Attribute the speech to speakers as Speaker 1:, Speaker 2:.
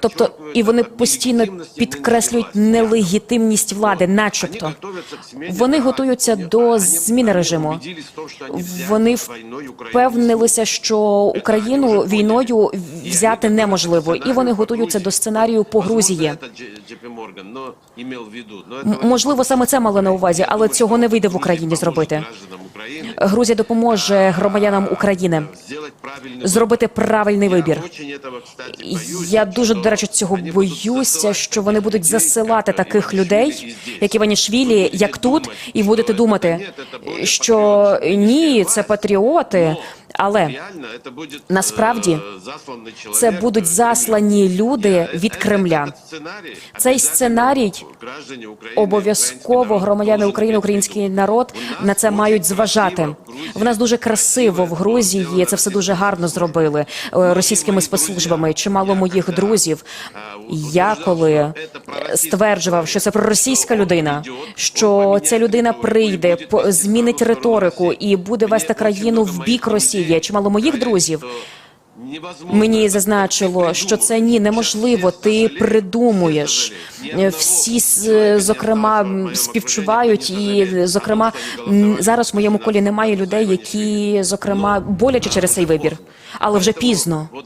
Speaker 1: Тобто, і вони постійно підкреслюють нелегітимність влади, начебто. Вони готуються до зміни режиму. Вони впевнилися, що Україну війною взяти неможливо, і вони готуються до сценарію по Грузії. Можливо, саме це мали на увазі, але цього не вийде в Україні зробити. Грузія допоможе громадянам України зробити правильний вибір. Я дуже до речі цього боюся, що вони будуть засилати таких людей, як Іванішвілі, як тут, і будете думати, що ні, це патріоти, але насправді це будуть заслані люди від Кремля. Цей сценарій обов'язково громадяни України, український народ на це мають зважати. В нас дуже красиво в Грузії. Це все дуже гарно зробили е, російськими спецслужбами. Чимало моїх друзів. Я коли стверджував, що це проросійська людина, що ця людина прийде, змінить риторику і буде вести країну в бік Росії. Чимало моїх друзів Мені зазначило, що це ні, неможливо. Ти придумуєш. Всі зокрема співчувають, і зокрема зараз в моєму колі немає людей, які зокрема боляче через цей вибір, але вже пізно.